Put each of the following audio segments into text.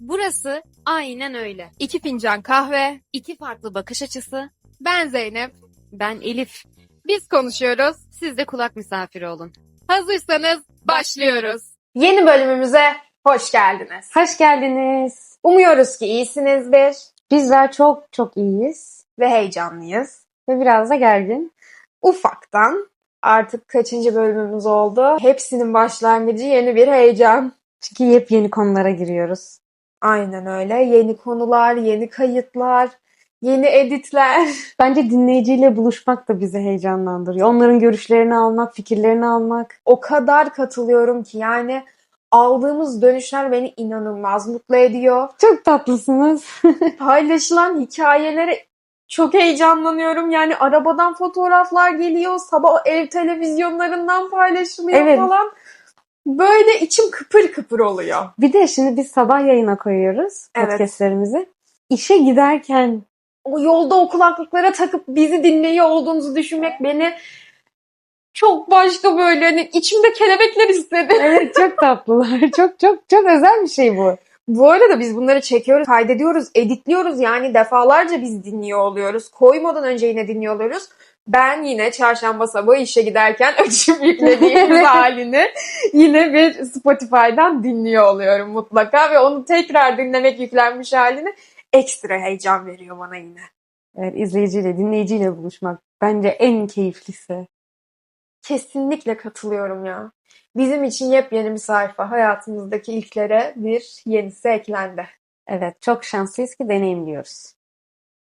Burası aynen öyle. İki fincan kahve. İki farklı bakış açısı. Ben Zeynep. Ben Elif. Biz konuşuyoruz. Siz de kulak misafiri olun. Hazırsanız başlıyoruz. Yeni bölümümüze hoş geldiniz. Hoş geldiniz. Umuyoruz ki iyisinizdir Bizler çok çok iyiyiz ve heyecanlıyız. ve biraz da gergin. Ufaktan artık kaçıncı bölümümüz oldu. Hepsinin başlangıcı yeni bir heyecan. Çünkü yepyeni konulara giriyoruz. Aynen öyle. Yeni konular, yeni kayıtlar, yeni editler. Bence dinleyiciyle buluşmak da bizi heyecanlandırıyor. Onların görüşlerini almak, fikirlerini almak. O kadar katılıyorum ki yani aldığımız dönüşler beni inanılmaz mutlu ediyor. Çok tatlısınız. Paylaşılan hikayelere çok heyecanlanıyorum. Yani arabadan fotoğraflar geliyor, sabah ev televizyonlarından paylaşılıyor Evet. falan. Böyle içim kıpır kıpır oluyor. Bir de şimdi biz sabah yayına koyuyoruz Evet. podcastlerimizi. İşe giderken O yolda o kulaklıklara takıp bizi dinleyiyor olduğunuzu düşünmek beni çok başka böyle hani içimde kelebekler istedi. evet çok tatlılar. çok çok çok özel bir şey bu. Bu arada biz bunları çekiyoruz, kaydediyoruz, editliyoruz. Yani defalarca biz dinliyor oluyoruz. Koymadan önce yine dinliyor oluyoruz. Ben yine çarşamba sabahı işe giderken açıp yüklediğimiz halini yine bir Spotify'dan dinliyor oluyorum mutlaka. Ve onu tekrar dinlemek yüklenmiş halini ekstra heyecan veriyor bana yine. Evet, izleyiciyle, dinleyiciyle buluşmak bence en keyiflisi. Kesinlikle katılıyorum ya. Bizim için yepyeni bir sayfa. Hayatımızdaki ilklere bir yenisi eklendi. Evet, çok şanslıyız ki deneyimliyoruz.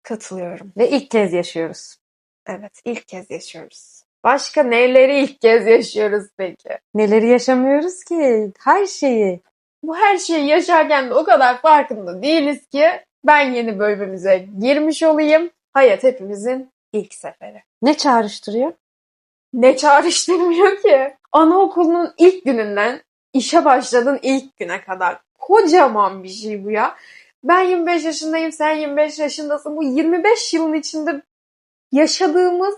Katılıyorum. Ve ilk kez yaşıyoruz. Evet, ilk kez yaşıyoruz. Başka neleri ilk kez yaşıyoruz peki? Neleri yaşamıyoruz ki? Her şeyi. Bu her şeyi yaşarken de o kadar farkında değiliz ki ben yeni bölümümüze girmiş olayım. Hayat hepimizin ilk seferi. Ne çağrıştırıyor? Ne çağrıştırmıyor ki? Anaokulunun ilk gününden işe başladığın ilk güne kadar. Kocaman bir şey bu ya. Ben 25 yaşındayım, sen 25 yaşındasın. Bu 25 yılın içinde yaşadığımız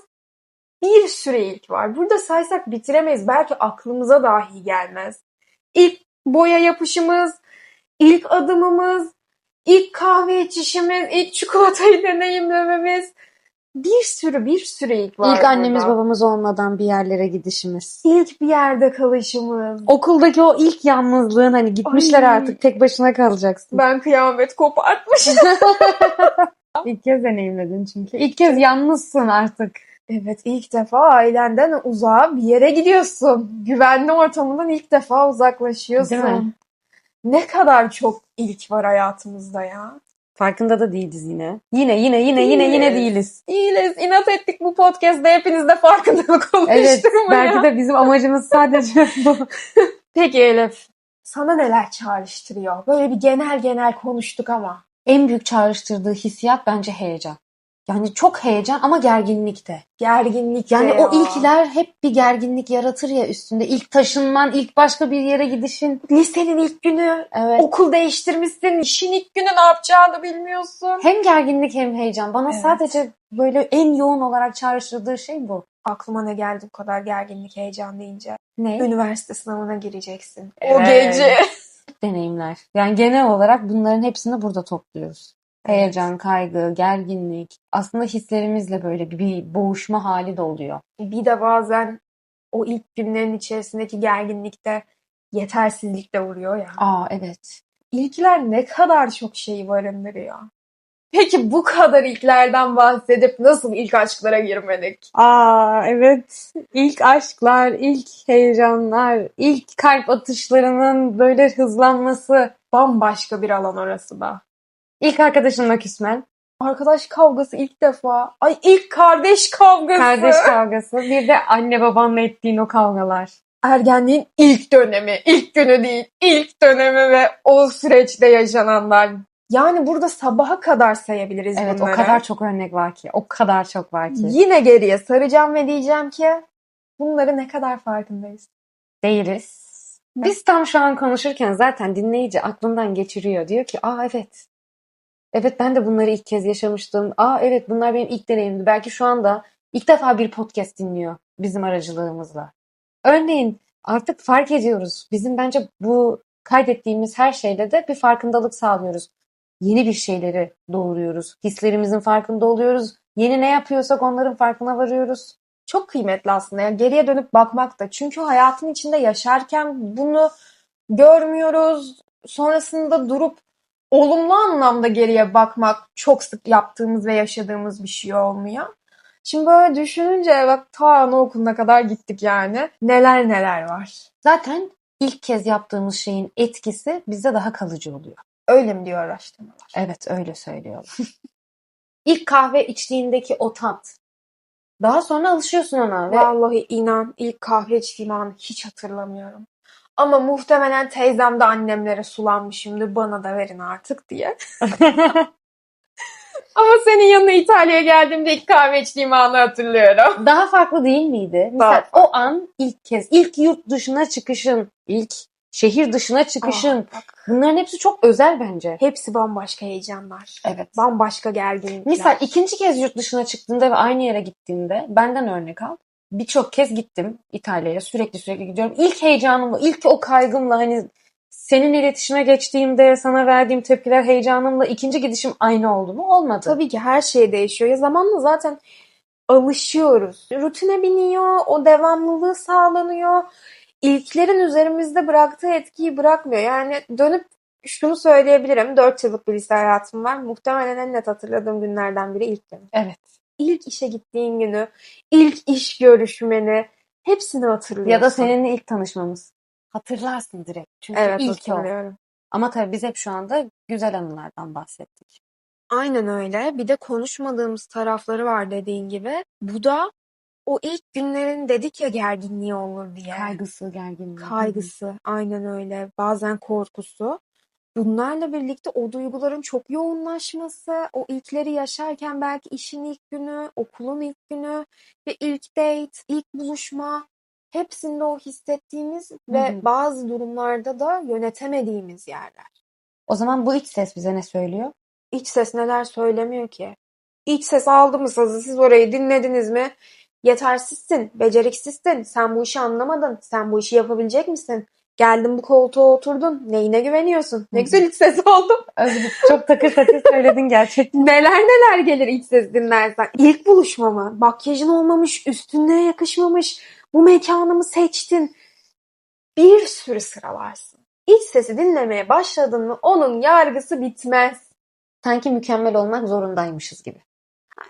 bir sürü ilk var. Burada saysak bitiremeyiz. Belki aklımıza dahi gelmez. İlk boya yapışımız, ilk adımımız, ilk kahve içişimiz, ilk çikolatayı deneyimlememiz. Bir sürü bir sürü ilk var İlk annemiz burada. babamız olmadan bir yerlere gidişimiz. İlk bir yerde kalışımız. Okuldaki o ilk yalnızlığın hani gitmişler Ay. artık tek başına kalacaksın. Ben kıyamet kopartmışım. İlk kez deneyimledin çünkü. İlk kez yalnızsın artık. Evet ilk defa ailenden uzağa bir yere gidiyorsun. Güvenli ortamından ilk defa uzaklaşıyorsun. Değil mi? Ne kadar çok ilk var hayatımızda ya. Farkında da değiliz yine. Yine yine yine yine yine Değiliz. değiliz. İyiyiz. inat ettik bu podcast'te hepiniz de farkındalık Evet oluşturmaya. belki de bizim amacımız sadece bu. Peki Elif. Sana neler çağrıştırıyor? Böyle bir genel genel konuştuk ama. En büyük çağrıştırdığı hissiyat bence heyecan. Yani çok heyecan ama gerginlik de. Gerginlik Yani de o ya. ilkler hep bir gerginlik yaratır ya üstünde. İlk taşınman, ilk başka bir yere gidişin. Lisenin ilk günü, Evet. okul değiştirmişsin, işin ilk günü ne yapacağını bilmiyorsun. Hem gerginlik hem heyecan. Bana Evet. sadece böyle en yoğun olarak çağrıştırdığı şey bu. Aklıma ne geldi bu kadar gerginlik, heyecan deyince? Ne? Üniversite sınavına gireceksin. O Evet. gece. Deneyimler. Yani genel olarak bunların hepsini burada topluyoruz. Evet. Heyecan, kaygı, gerginlik. Aslında hislerimizle böyle bir, bir boğuşma hali de oluyor. Bir de bazen o ilk günlerin içerisindeki gerginlikte yetersizlik de vuruyor ya. Aa evet. İlkler ne kadar çok şeyi barındırıyor. Peki bu kadar ilklerden bahsedip nasıl ilk aşklara girmedik? Aa evet. İlk aşklar, ilk heyecanlar, ilk kalp atışlarının böyle hızlanması. Bambaşka bir alan orası da. İlk arkadaşınla küsmen. Arkadaş kavgası ilk defa. Ay ilk kardeş kavgası. Kardeş kavgası. Bir de anne babanla ettiğin o kavgalar. Ergenliğin ilk dönemi, ilk günü değil, ilk dönemi ve o süreçte yaşananlar. Yani burada sabaha kadar sayabiliriz Evet bunları. o kadar çok örnek var ki. O kadar çok var ki. Yine geriye saracağım ve diyeceğim ki bunları ne kadar farkındayız. Değiliz. Biz tam şu an konuşurken zaten dinleyici aklından geçiriyor. Diyor ki aa evet. Evet ben de bunları ilk kez yaşamıştım. Aa evet bunlar benim ilk deneyimdi. Belki şu anda ilk defa bir podcast dinliyor bizim aracılığımızla. Örneğin Artık fark ediyoruz. Bizim bence bu kaydettiğimiz her şeyle de bir farkındalık sağlıyoruz. Yeni bir şeyleri doğuruyoruz. Hislerimizin farkında oluyoruz. Yeni ne yapıyorsak onların farkına varıyoruz. Çok kıymetli aslında. Yani geriye dönüp bakmak da. Çünkü hayatın içinde yaşarken bunu görmüyoruz. Sonrasında durup olumlu anlamda geriye bakmak çok sık yaptığımız ve yaşadığımız bir şey olmuyor. Şimdi böyle düşününce bak ta anaokuluna kadar gittik yani. Neler neler var. Zaten ilk kez yaptığımız şeyin etkisi bizde daha kalıcı oluyor. Öyle mi diyor araştırmalar? Evet öyle söylüyorlar. İlk kahve içtiğindeki o tat. Daha sonra alışıyorsun ona ve Vallahi inan ilk kahve içtiğim anı hiç hatırlamıyorum. Ama muhtemelen teyzem de annemlere sulanmışımdır bana da verin artık diye. Ama senin yanına İtalya'ya geldiğimde ilk kahve içtiğim anı hatırlıyorum. daha farklı değil miydi? Daha Mesela o an ilk kez, ilk yurt dışına çıkışın, ilk şehir dışına çıkışın. Aa, bak, Bunların hepsi çok özel bence. hepsi bambaşka heyecanlar. Evet. Bambaşka gerginlikler. Misal ikinci kez yurt dışına çıktığında ve aynı yere gittiğinde benden örnek al. Birçok kez gittim İtalya'ya. Sürekli sürekli gidiyorum. İlk heyecanımla, ilk o kaygımla hani senin iletişime geçtiğimde sana verdiğim tepkiler heyecanımla ikinci gidişim aynı oldu mu? Olmadı. Tabii ki her şey değişiyor. Ya zamanla zaten alışıyoruz. Rutine biniyor, o devamlılığı sağlanıyor. İlklerin üzerimizde bıraktığı etkiyi bırakmıyor. Yani dönüp şunu söyleyebilirim. 4 yıllık bir lise hayatım var. Muhtemelen en net hatırladığım günlerden biri ilk gün. Evet. İlk işe gittiğin günü, ilk iş görüşmeni hepsini hatırlıyorsun. Ya da seninle ilk tanışmamız. Hatırlarsın direkt. Çünkü Evet ilk o. hatırlıyorum. Ama tabii biz hep şu anda güzel anılardan bahsettik. Aynen öyle. Bir de konuşmadığımız tarafları var dediğin gibi. Bu da o ilk günlerin dedik ya gerginliği olur diye. Kaygısı, gerginliği. Kaygısı, aynen öyle. Bazen korkusu. Bunlarla birlikte o duyguların çok yoğunlaşması, o ilkleri yaşarken belki işin ilk günü, okulun ilk günü ve ilk date, ilk buluşma hepsinde o hissettiğimiz ve hı. bazı durumlarda da yönetemediğimiz yerler. O zaman bu iç ses bize ne söylüyor? İç ses neler söylemiyor ki? İç ses aldı mı sazı siz orayı dinlediniz mi? Yetersizsin, beceriksizsin, sen bu işi anlamadın, sen bu işi yapabilecek misin? Geldin bu koltuğa oturdun, neyine güveniyorsun? Ne güzel iç ses oldu. Özgür çok takır takır söyledin gerçekten. Neler neler gelir iç ses dinlersen. İlk buluşma mı? Makyajın olmamış, üstüne yakışmamış, bu mekanı mı seçtin? Bir sürü sıralarsın. İç sesi dinlemeye başladın mı onun yargısı bitmez. Sanki mükemmel olmak zorundaymışız gibi.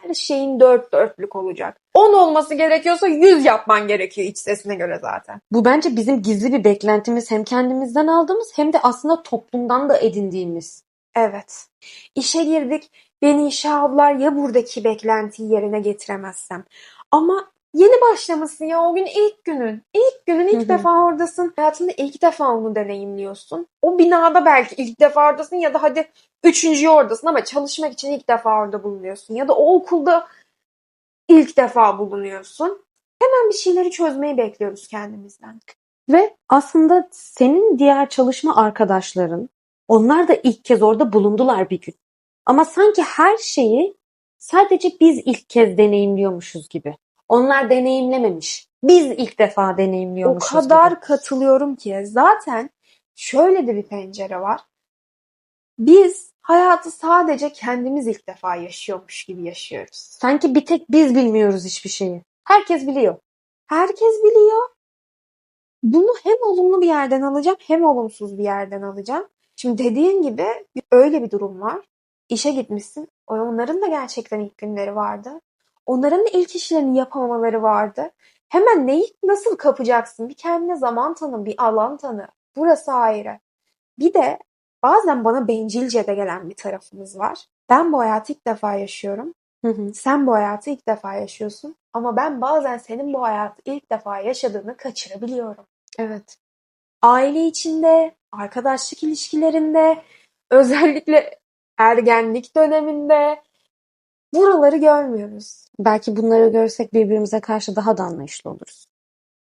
Her şeyin dört dörtlük olacak. 10 olması gerekiyorsa 100 yapman gerekiyor iç sesine göre zaten. Bu bence bizim gizli bir beklentimiz hem kendimizden aldığımız hem de aslında toplumdan da edindiğimiz. Evet. İşe girdik. Beni işe aldılar ya buradaki beklentiyi yerine getiremezsem. Ama yeni başlamışsın ya o gün ilk günün. İlk günün ilk Hı hı. defa oradasın. Hayatında ilk defa onu deneyimliyorsun. O binada belki ilk defa oradasın ya da hadi üçüncüyü oradasın ama çalışmak için ilk defa orada bulunuyorsun. Ya da o okulda ilk defa bulunuyorsun. Hemen bir şeyleri çözmeyi bekliyoruz kendimizden. Ve aslında senin diğer çalışma arkadaşların, onlar da ilk kez orada bulundular bir gün. Ama sanki her şeyi sadece biz ilk kez deneyimliyormuşuz gibi. Onlar deneyimlememiş. Biz ilk defa O deneyimliyormuşuz kadar gibi. katılıyorum ki zaten şöyle de bir pencere var. Biz hayatı sadece kendimiz ilk defa yaşıyormuş gibi yaşıyoruz. Sanki bir tek biz bilmiyoruz hiçbir şeyi. Herkes biliyor. Herkes biliyor. Bunu hem olumlu bir yerden alacağım hem olumsuz bir yerden alacağım. Şimdi dediğin gibi öyle bir durum var. İşe gitmişsin. Onların da gerçekten ilk günleri vardı. Onların da ilk işlerini yapamamaları vardı. Hemen neyi nasıl kapacaksın? Bir kendine zaman tanı, bir alan tanı. Burası ayrı. Bir de bazen bana bencilce de gelen bir tarafımız var. Ben bu hayatı ilk defa yaşıyorum. Hı hı. Sen bu hayatı ilk defa yaşıyorsun. Ama ben bazen senin bu hayatı ilk defa yaşadığını kaçırabiliyorum. Evet. Aile içinde, arkadaşlık ilişkilerinde, özellikle ergenlik döneminde buraları görmüyoruz. Belki bunları görsek birbirimize karşı daha da anlayışlı oluruz.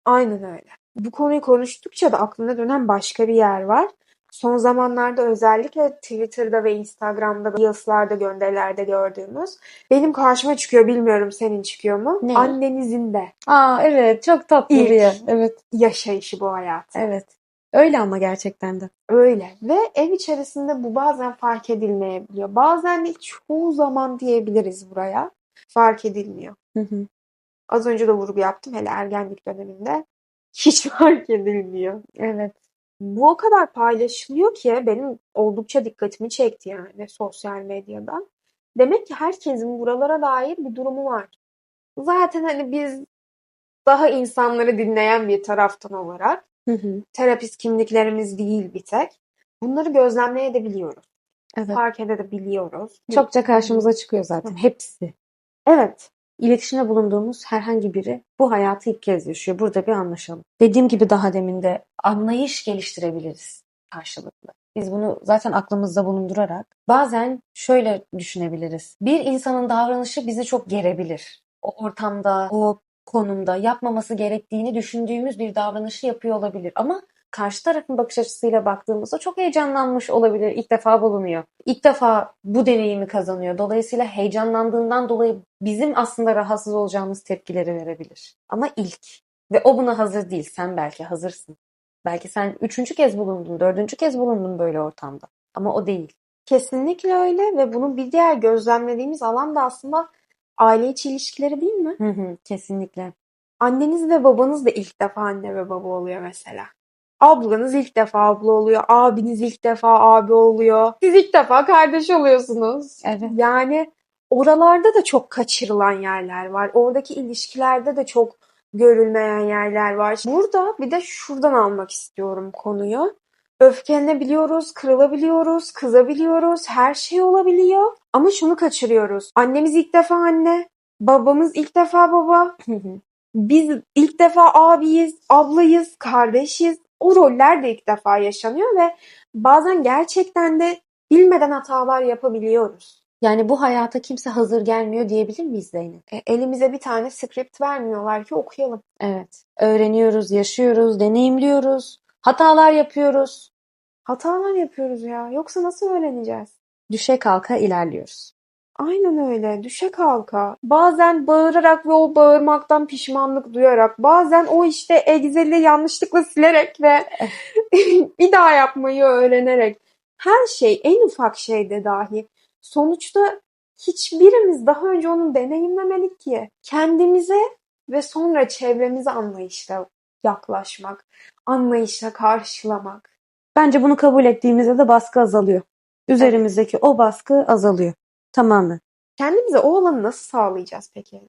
Aynen öyle. Bu konuyu konuştukça da aklımda dönen başka bir yer var. Son zamanlarda özellikle Twitter'da ve Instagram'da Reels'larda gönderilerde gördüğümüz benim karşıma çıkıyor bilmiyorum senin çıkıyor mu? Ne? Annenizin de Aa evet çok tatlı İlk. bir yer. Evet. yaşayışı bu hayatı. Evet. Öyle ama gerçekten de. Öyle ve ev içerisinde bu bazen fark edilmeyebiliyor. Bazen de çoğu zaman diyebiliriz buraya. Fark edilmiyor. Hı hı. Az önce de vurgu yaptım hele ergenlik döneminde. Hiç fark edilmiyor. Evet. Bu o kadar paylaşılıyor ki benim oldukça dikkatimi çekti yani sosyal medyadan. Demek ki herkesin buralara dair bir durumu var. Zaten hani biz daha insanları dinleyen bir taraftan olarak Hı hı. terapist kimliklerimiz değil bir tek. Bunları gözlemleyebiliyoruz. Evet. Fark edebiliyoruz. Çokça karşımıza çıkıyor zaten. Hepsi. Evet. İletişimde bulunduğumuz herhangi biri bu hayatı ilk kez yaşıyor. Burada bir anlaşalım. Dediğim gibi daha demin de anlayış geliştirebiliriz karşılıklı. Biz bunu zaten aklımızda bulundurarak bazen şöyle düşünebiliriz. Bir insanın davranışı bizi çok gerebilir. O ortamda, o konumda yapmaması gerektiğini düşündüğümüz bir davranışı yapıyor olabilir. Ama karşı tarafın bakış açısıyla baktığımızda çok heyecanlanmış olabilir. İlk defa bulunuyor. İlk defa bu deneyimi kazanıyor. Dolayısıyla heyecanlandığından dolayı bizim aslında rahatsız olacağımız tepkileri verebilir. Ama ilk. Ve o buna hazır değil. Sen belki hazırsın. Belki sen üçüncü kez bulundun, dördüncü kez bulundun böyle ortamda. Ama o değil. Kesinlikle öyle ve bunun bir diğer gözlemlediğimiz alan da aslında aile içi ilişkileri değil mi? Hı hı, kesinlikle. Anneniz ve babanız da ilk defa anne ve baba oluyor mesela. Ablanız ilk defa abla oluyor. Abiniz ilk defa abi oluyor. Siz ilk defa kardeş oluyorsunuz. Evet. Yani oralarda da çok kaçırılan yerler var. Oradaki ilişkilerde de çok görülmeyen yerler var. Burada bir de şuradan almak istiyorum konuyu. Öfkelenebiliyoruz, kırılabiliyoruz, kızabiliyoruz, her şey olabiliyor. Ama şunu kaçırıyoruz. Annemiz ilk defa anne, babamız ilk defa baba. Biz ilk defa abiyiz, ablayız, kardeşiz. O roller de ilk defa yaşanıyor ve bazen gerçekten de bilmeden hatalar yapabiliyoruz. Yani bu hayata kimse hazır gelmiyor diyebilir miyiz Zeynep? E, elimize bir tane script vermiyorlar ki okuyalım. Evet. Öğreniyoruz, yaşıyoruz, deneyimliyoruz, hatalar yapıyoruz. Hatalar yapıyoruz ya. Yoksa nasıl öğreneceğiz? Düşe kalka ilerliyoruz. Aynen öyle. Düşe kalka. Bazen bağırarak ve o bağırmaktan pişmanlık duyarak. Bazen o işte Excel'i yanlışlıkla silerek ve bir daha yapmayı öğrenerek. Her şey en ufak şeyde dahi. Sonuçta hiçbirimiz daha önce onu deneyimlemedik ki. Kendimize ve sonra çevremize anlayışla yaklaşmak. Anlayışla karşılamak. Bence bunu kabul ettiğimizde de baskı azalıyor. Üzerimizdeki o baskı azalıyor. Tamamen. Kendimize o alanı nasıl sağlayacağız peki?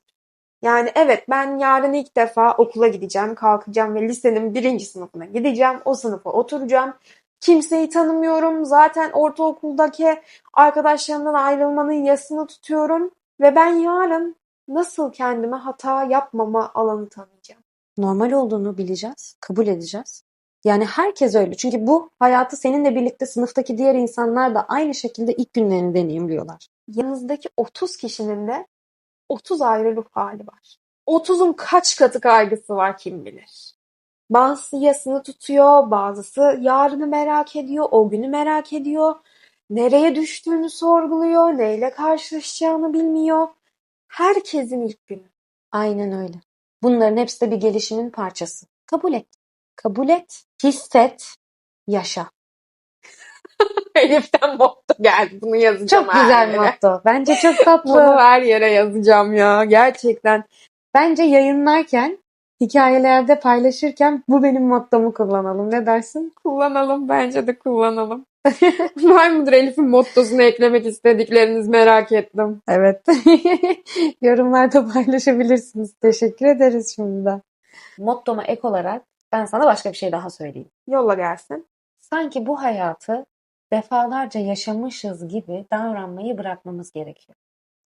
Yani evet ben yarın ilk defa okula gideceğim, kalkacağım ve lisenin birinci sınıfına gideceğim. O sınıfa oturacağım. Kimseyi tanımıyorum. Zaten ortaokuldaki arkadaşlarımdan ayrılmanın yasını tutuyorum. Ve ben yarın nasıl kendime hata yapmama alanı tanıyacağım? Normal olduğunu bileceğiz, kabul edeceğiz. Yani herkes öyle. Çünkü bu hayatı seninle birlikte sınıftaki diğer insanlar da aynı şekilde ilk günlerini deneyimliyorlar. Yanınızdaki 30 kişinin de 30 ayrı ruh hali var. 30'un kaç katı kaygısı var kim bilir. Bazısı yasını tutuyor, bazısı yarını merak ediyor, o günü merak ediyor. Nereye düştüğünü sorguluyor, neyle karşılaşacağını bilmiyor. Herkesin ilk günü. Aynen öyle. Bunların hepsi de bir gelişimin parçası. Kabul et. Kabul et, hisset, yaşa. Elif'ten motto geldi. Bunu yazacağım Çok her güzel yere. motto. Bence çok Bunu tatlı. her yere yazacağım ya. Gerçekten. Bence yayınlarken, hikayelerde paylaşırken bu benim mottomu kullanalım. Ne dersin? Kullanalım. Bence de kullanalım. Var mıdır Elif'in mottosunu eklemek istedikleriniz merak ettim. Evet. Yorumlarda paylaşabilirsiniz. Teşekkür ederiz şimdiden. Mottoma ek olarak ben sana başka bir şey daha söyleyeyim. Yolla gelsin. Sanki bu hayatı defalarca yaşamışız gibi davranmayı bırakmamız gerekiyor.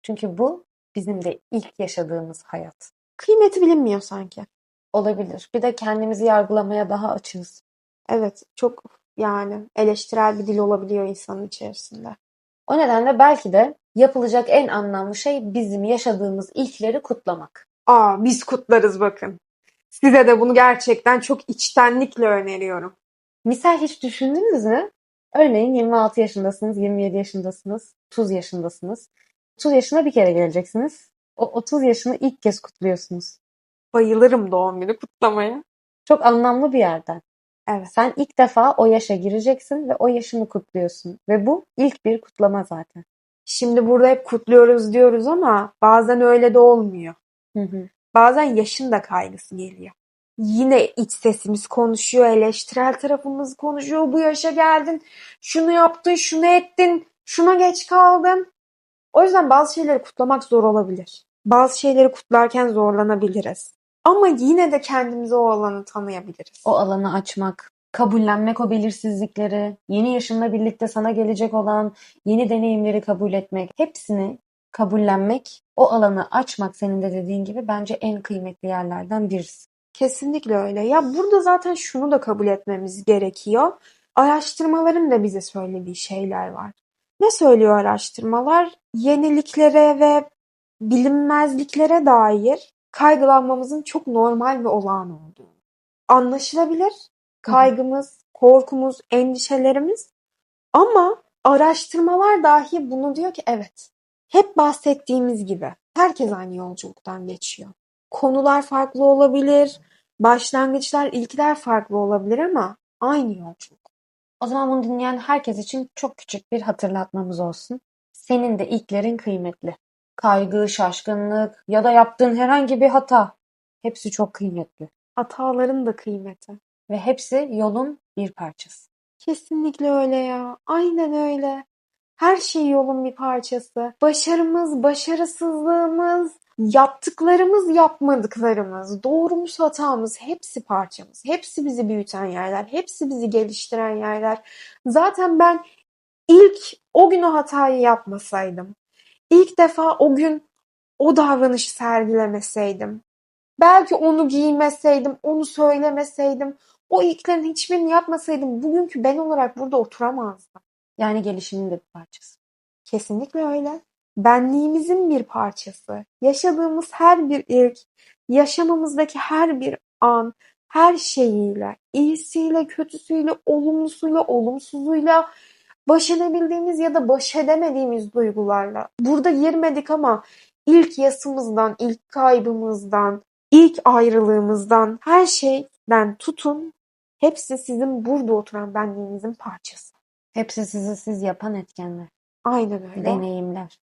Çünkü bu bizim de ilk yaşadığımız hayat. Kıymeti bilinmiyor sanki. Olabilir. Bir de kendimizi yargılamaya daha açığız. Evet. Çok yani eleştirel bir dil olabiliyor insanın içerisinde. O nedenle belki de yapılacak en anlamlı şey bizim yaşadığımız ilkleri kutlamak. Aa biz kutlarız bakın. Size de bunu gerçekten çok içtenlikle öneriyorum. Misal hiç düşündünüz mü? Örneğin 26 yaşındasınız, 27 yaşındasınız, 30 yaşındasınız. 30 yaşına bir kere geleceksiniz. O 30 yaşını ilk kez kutluyorsunuz. Bayılırım doğum günü kutlamaya. Çok anlamlı bir yerden. Evet. Sen ilk defa o yaşa gireceksin ve o yaşını kutluyorsun. Ve bu ilk bir kutlama zaten. Şimdi burada hep kutluyoruz diyoruz ama bazen öyle de olmuyor. Hı hı. Bazen yaşın da kaygısı geliyor. Yine iç sesimiz konuşuyor, eleştirel tarafımız konuşuyor. Bu yaşa geldin, şunu yaptın, şunu ettin, şuna geç kaldın. O yüzden bazı şeyleri kutlamak zor olabilir. Bazı şeyleri kutlarken zorlanabiliriz. Ama yine de kendimize o alanı tanıyabiliriz. O alanı açmak, kabullenmek o belirsizlikleri, yeni yaşınla birlikte sana gelecek olan yeni deneyimleri kabul etmek, hepsini kabullenmek, o alanı açmak senin de dediğin gibi bence en kıymetli yerlerden birisi. Kesinlikle öyle. Ya burada zaten şunu da kabul etmemiz gerekiyor. Araştırmaların da bize söylediği şeyler var. Ne söylüyor araştırmalar? Yeniliklere ve bilinmezliklere dair kaygılanmamızın çok normal ve olağan olduğunu. Anlaşılabilir kaygımız, korkumuz, endişelerimiz ama araştırmalar dahi bunu diyor ki evet. Hep bahsettiğimiz gibi herkes aynı yolculuktan geçiyor. Konular farklı olabilir, başlangıçlar, ilkler farklı olabilir ama aynı yolculuk. O zaman bunu dinleyen herkes için çok küçük bir hatırlatmamız olsun. Senin de ilklerin kıymetli. Kaygı, şaşkınlık ya da yaptığın herhangi bir hata hepsi çok kıymetli. Hataların da kıymeti. Ve hepsi yolun bir parçası. Kesinlikle öyle ya. Aynen öyle. Her şey yolun bir parçası. Başarımız, başarısızlığımız, yaptıklarımız, yapmadıklarımız, doğrumuz, hatamız hepsi parçamız. Hepsi bizi büyüten yerler. Hepsi bizi geliştiren yerler. Zaten ben ilk o gün o hatayı yapmasaydım, ilk defa o gün o davranışı sergilemeseydim, belki onu giymeseydim, onu söylemeseydim, o ilklerin hiçbirini yapmasaydım bugünkü ben olarak burada oturamazdım. Yani gelişimin de bir parçası. Kesinlikle öyle. Benliğimizin bir parçası. Yaşadığımız her bir ilk, yaşamımızdaki her bir an, her şeyiyle, iyisiyle, kötüsüyle, olumlusuyla, olumsuzuyla, baş edebildiğimiz ya da baş edemediğimiz duygularla. Burada girmedik ama ilk yasımızdan, ilk kaybımızdan, ilk ayrılığımızdan, her şeyden tutun, hepsi sizin burada oturan benliğinizin parçası. Hepsi sizi siz yapan etkenler, Aynen öyle. deneyimler.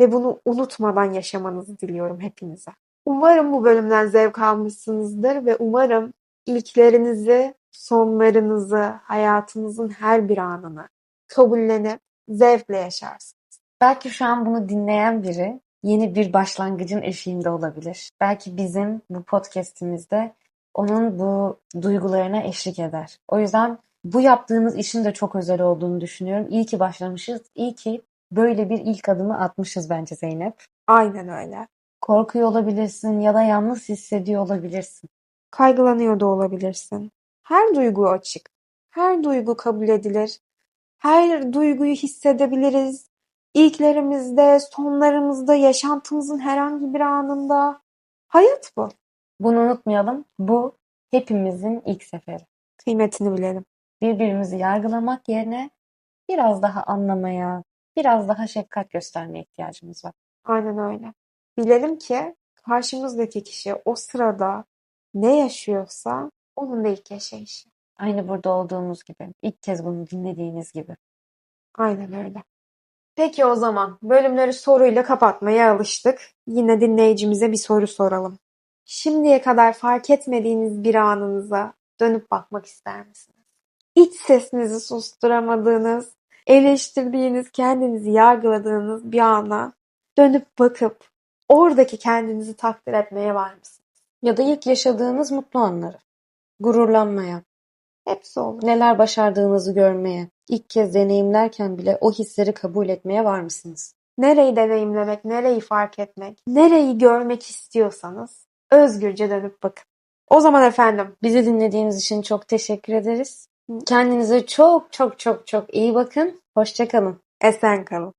Ve bunu unutmadan yaşamanızı diliyorum hepinize. Umarım bu bölümden zevk almışsınızdır ve umarım ilklerinizi, sonlarınızı, hayatınızın her bir anını kabullenip zevkle yaşarsınız. Belki şu an bunu dinleyen biri yeni bir başlangıcın eşiğinde olabilir. Belki bizim bu podcast'imizde onun bu duygularına eşlik eder. O yüzden bu yaptığımız işin de çok özel olduğunu düşünüyorum. İyi ki başlamışız. İyi ki böyle bir ilk adımı atmışız bence Zeynep. Aynen öyle. Korkuyor olabilirsin ya da yalnız hissediyor olabilirsin. Kaygılanıyor da olabilirsin. Her duygu açık. Her duygu kabul edilir. Her duyguyu hissedebiliriz. İlklerimizde, sonlarımızda, yaşantımızın herhangi bir anında. Hayat bu. Bunu unutmayalım. Bu hepimizin ilk seferi. Kıymetini bilelim. Birbirimizi yargılamak yerine biraz daha anlamaya, biraz daha şefkat göstermeye ihtiyacımız var. Aynen öyle. Bilelim ki karşımızdaki kişi o sırada ne yaşıyorsa onun da ilk yaşayışı. Aynı burada olduğumuz gibi. ilk kez bunu dinlediğiniz gibi. Aynen öyle. Peki o zaman bölümleri soruyla kapatmaya alıştık. Yine dinleyicimize bir soru soralım. Şimdiye kadar fark etmediğiniz bir anınıza dönüp bakmak ister misiniz? İç sesinizi susturamadığınız, eleştirdiğiniz, kendinizi yargıladığınız bir ana dönüp bakıp oradaki kendinizi takdir etmeye var mısınız? Ya da ilk yaşadığınız mutlu anları. Gururlanmaya, Hepsi olur. neler başardığınızı görmeye, ilk kez deneyimlerken bile o hisleri kabul etmeye var mısınız? Nereyi deneyimlemek, nereyi fark etmek, nereyi görmek istiyorsanız özgürce dönüp bakın. O zaman efendim Bizi dinlediğiniz için çok teşekkür ederiz. Kendinize çok çok çok çok iyi bakın. Hoşçakalın. esen kalın.